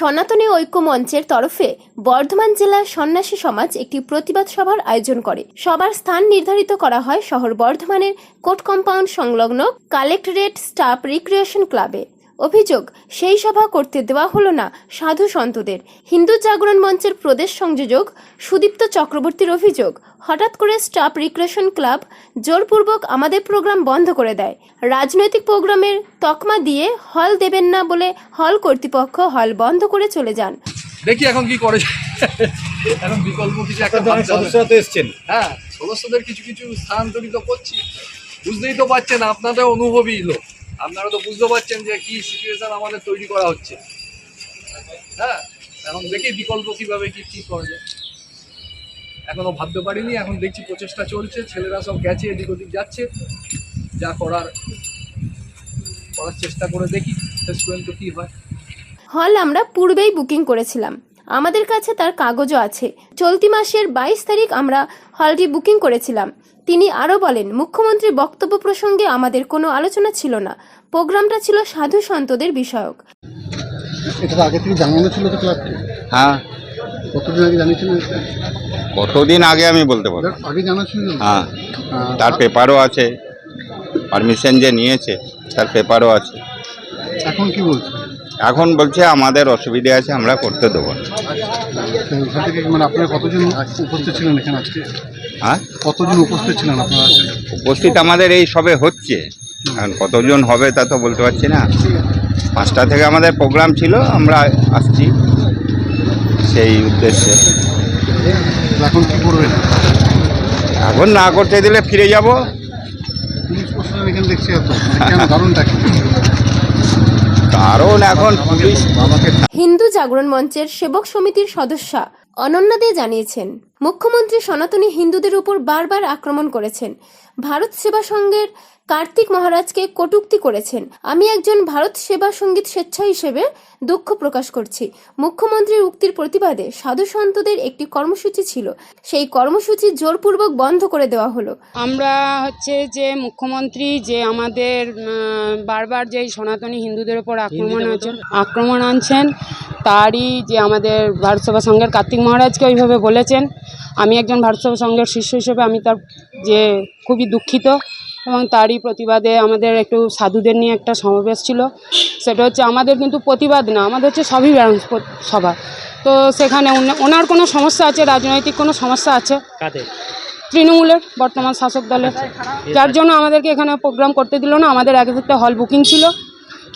সনাতনী ঐক্য মঞ্চের তরফে বর্ধমান জেলার সন্ন্যাসী সমাজ একটি প্রতিবাদ সভার আয়োজন করে। সবার স্থান নির্ধারিত করা হয় শহর বর্ধমানের কোট কম্পাউন্ড সংলগ্ন কালেক্টরেট স্টাফ রিক্রিয়েশন ক্লাবে। অভিযোগ সেই সভা করতে দেওয়া হলো না সাধু সন্তদের। হিন্দু জাগরণ মঞ্চের প্রদেশ সংযোজক সুদীপ্ত চক্রবর্তীর অভিযোগ হঠাৎ করে স্টাফ রিক্রেশন ক্লাব জোরপূর্বক আমাদের প্রোগ্রাম বন্ধ করে দেয়। রাজনৈতিক প্রোগ্রামের তকমা দিয়ে হল দেবেন না বলে হল কর্তৃপক্ষ হল বন্ধ করে চলে যান। দেখি এখন কি করে। এখন বিকল্প কিছু একটা সদস্যরা তো এসছেন। হ্যাঁ সদস্যদের কিছু কিছু স্থানান্তরিত করছি। বুঝতেই তো পারছেন আপনাদের অনুভবী লোক। আপনারা তো বুঝতে পারছেন যে কি সিচুয়েশন আমাদের তৈরি করা হচ্ছে। হ্যাঁ? এখন দেখি বিকল্প কীভাবে কি ঠিক করা যায়। এখনও ভাবতে পারিনি, এখন দেখছি প্রচেষ্টা চলছে, ছেলেরা সব গেছে, এদিক ওদিক যাচ্ছে। যা করার করার চেষ্টা করে দেখি, শেষ পর্যন্ত কি হয়। হল আমরা পূর্বেই বুকিং করেছিলাম। আমাদের কাছে তার কাগজও আছে। চলতি মাসের বাইশ তারিখ আমরা হলটি বুকিং করেছিলাম। তিনি আরও বলেন মুখ্যমন্ত্রীর বক্তব্য প্রসঙ্গে আমাদের কোনো আলোচনা ছিল না। প্রোগ্রামটা ছিল সাধু সন্তদের বিষয়ক। এটা আগে থেকে জানানো ছিল তো ক্লাবকে হ্যাঁ। কতদিন আগে জানিয়েছিলেন কতদিন আগে আমি বলতে পারব আগে জানা ছিল হ্যাঁ। তার পেপারও আছে। পারমিশন যে নিয়েছে তার পেপারও আছে। এখন কি বলছে এখন বলছে আমাদের অসুবিধা আছে আমরা করতে দেবো থেকে মানে আপনারা কতজন উপস্থিত ছিলেন এখানে আজকে? হ্যাঁ? কতজন উপস্থিত ছিলেন আপনারা? উপস্থিত আমাদের এই সবে হচ্ছে। এখন কতজন হবে তা তো বলতে পারছি না। পাঁচটা থেকে আমাদের প্রোগ্রাম ছিল আমরা আসছি সেই উদ্দেশ্যে। এখন কি করবেন? এখন না করতে দিলে ফিরে যাব। পুলিশ প্রশাসন এখানে দেখছি এত কেন কারণটা কি? এখন হিন্দু জাগরণ মঞ্চের সেবক সমিতির সদস্যা অনন্যা দে জানিয়েছেন মুখ্যমন্ত্রী সনাতনী হিন্দুদের উপর বারবার আক্রমণ করেছেন। ভারত সেবা সংঘের কার্তিক মহারাজকে কটূক্তি করেছেন। আমি একজন ভারত সেবা সংগীত স্বেচ্ছা হিসেবে দুঃখ প্রকাশ করছি। মুখ্যমন্ত্রীর উক্তির প্রতিবাদে সাধু সন্তদের একটি কর্মসূচি ছিল। সেই কর্মসূচি জোরপূর্বক বন্ধ করে দেওয়া হলো। আমরা হচ্ছে যে মুখ্যমন্ত্রী যে আমাদের বারবার যে সনাতনী হিন্দুদের উপর আক্রমণ আনছেন আক্রমণ আনছেন তারই যে আমাদের ভারত সেবা সংঘের কার্তিক মহারাজকে ওইভাবে বলেছেন। আমি একজন ভারতসভা সংঘের শিষ্য হিসেবে আমি তার যে খুবই দুঃখিত এবং তারই প্রতিবাদে আমাদের একটু সাধুদের নিয়ে একটা সমাবেশ ছিল। সেটা হচ্ছে আমাদের কিন্তু প্রতিবাদ না আমাদের হচ্ছে সবই সভা। তো সেখানে ওনা- ওনার কোনো সমস্যা আছে রাজনৈতিক কোনো সমস্যা আছে? তৃণমূলের বর্তমান শাসক দলের। যার জন্য আমাদেরকে এখানে প্রোগ্রাম করতে দিল না আমাদের আগে থেকে হল বুকিং ছিল।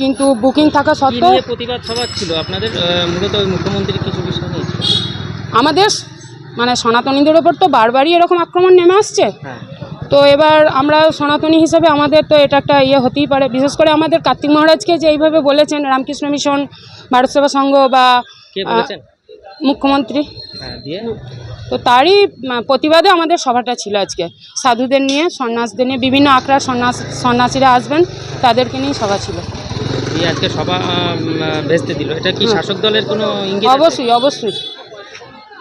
কিন্তু বুকিং থাকা সত্ত্বেও প্রতিবাদ সভা ছিল? আপনাদের মূলত ওই মুখ্যমন্ত্রীর কিছু বিষয় আমাদের মানে সনাতনীদের ওপর তো বারবারই এরকম আক্রমণ নেমে আসছে। হ্যাঁ। তো এবার আমরা সনাতনী হিসেবে আমাদের তো এটা একটা ইয়ে হতেই পারে। বিশেষ করে আমাদের কার্তিক মহারাজকে যে এইভাবে বলেছেন রামকৃষ্ণ মিশন ভারত সেবা সংঘ বা মুখ্যমন্ত্রী। হ্যাঁ তো তারই প্রতিবাদে আমাদের সভাটা ছিল আজকে। সাধুদের নিয়ে সন্ন্যাসদের নিয়ে বিভিন্ন আখড়ার সন্ন্যাস সন্ন্যাসীরা আসবেন তাদেরকে নিয়েই সভা ছিল। দিয়ে আজকে সভা ভেস্তে দিল এটা কি। শাসক দলের কোনো ইঙ্গিত অবশ্যই অবশ্যই।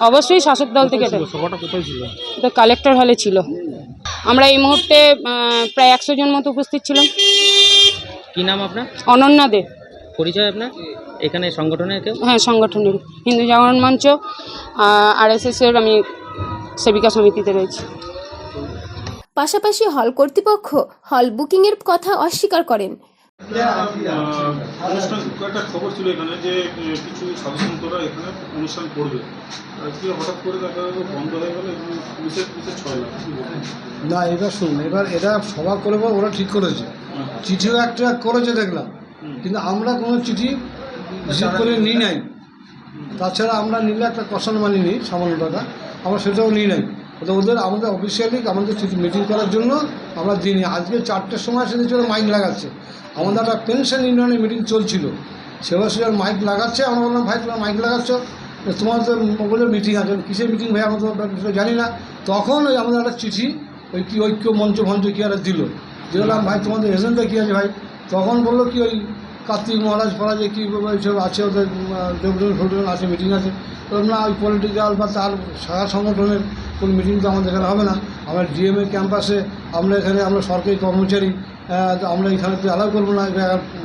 অবশ্যই শাসক দল থেকে এটা। সভাটা কোথায় ছিল? এটা কালেক্টর হলে ছিল। আমরা এই মুহূর্তে প্রায় একশো জন মতো উপস্থিত ছিলাম। কি নাম আপনার? অনন্যা দে। পরিচয় আপনার? এখানে সংগঠনের কেউ? হ্যাঁ সংগঠনের। হিন্দু জাগরণ মঞ্চ আর এস এর আমি সেবিকা সমিতিতে রয়েছি। পাশাপাশি হল কর্তৃপক্ষ হল বুকিংয়ের কথা অস্বীকার করেন। অনুষ্ঠান কয়েকটা খবর ছিল এখানে যে কিছু সাধুসন্তরা এখানে অনুষ্ঠান করবে। আজকে হঠাৎ করে দেখা গেল বন্ধ হয়ে গেল এবং পুলিশের পুলিশের ছয় লাখ না এবার শুনুন এবার এরা সভা করে ওরা ঠিক করেছে। চিঠিও একটা করেছে দেখলাম। কিন্তু আমরা কোনো চিঠি রিসিভ করে নিই নাই। তাছাড়া আমরা নিলে একটা কষান মানি নিই সামান্য টাকা। আমরা সেটাও নিই নাই। তো ওদের আমাদের অফিসিয়ালি আমাদের মিটিং করার জন্য আমরা দিইনি আজকে চারটের সময় সেদিন চলে মাইক লাগাচ্ছে। আমাদের একটা পেনশন ইউনিয়নের মিটিং চলছিল। সেবা সেবার মাইক লাগাচ্ছে, আমরা বললাম, ভাই, তোমরা মাইক লাগাচ্ছ? তোমার তো মোবাইলের মিটিং আছে, কিসের মিটিং ভাই? আমরা তো জানি না। তখন ওই আমাদের একটা চিঠি, ওই কি ঐক্য মঞ্চ মঞ্চ কী আর দিল। দেখলাম ভাই, তোমাদের এজেন্টটা কী আছে ভাই? তখন বলল কি ওই কার্তিক মহারাজ ফরাজে কী সব আছে ওদের দেবজন ফেবজন আছে মিটিং আছে। তো না ওই পলিটিক্যাল বা তার শাখা সংগঠনের কোনো মিটিং তো আমাদের এখানে হবে না। আমরা ডিএমএ ক্যাম্পাসে আমরা এখানে, আমরা সরকারি কর্মচারী আমরা এখানে তো অ্যালাউ করব না।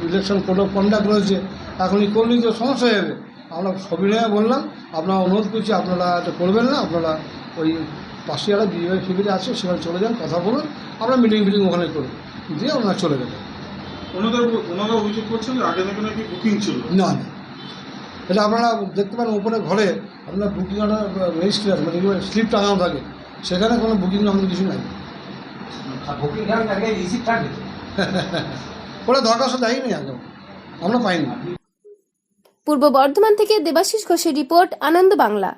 ইলেকশন কোড অফ কন্ডাক্ট রয়েছে। এখন এই করলেই তো সমস্যা হয়ে যাবে। আমরা সবিনয়ে বললাম, আপনারা অনুরোধ করছি, আপনারা এটা করবেন না। আপনারা ওই পাশে যারা বিজয় শিবিরে আছে, সেখানে চলে যান, কথা বলুন। আমরা মিটিং ফিটিং ওখানে করি দিয়ে ওনারা চলে গেলেন ওনাদের ওনারা অভিযোগ করছেন যে আগে থেকে নাকি বুকিং ছিল। না না। এটা আপনারা দেখতে পারেন উপরে ঘরে আপনার বুকিং রেজিস্ট্রি আছে মানে স্লিপ টাঙানো থাকে। সেখানে কোনো বুকিং আমাদের কিছু নাই। ওরা দরখাস্ত দেয়নি আগে। আমরা পাইনি। পূর্ব বর্ধমান থেকে দেবাশিস ঘোষের রিপোর্ট আনন্দ বাংলা।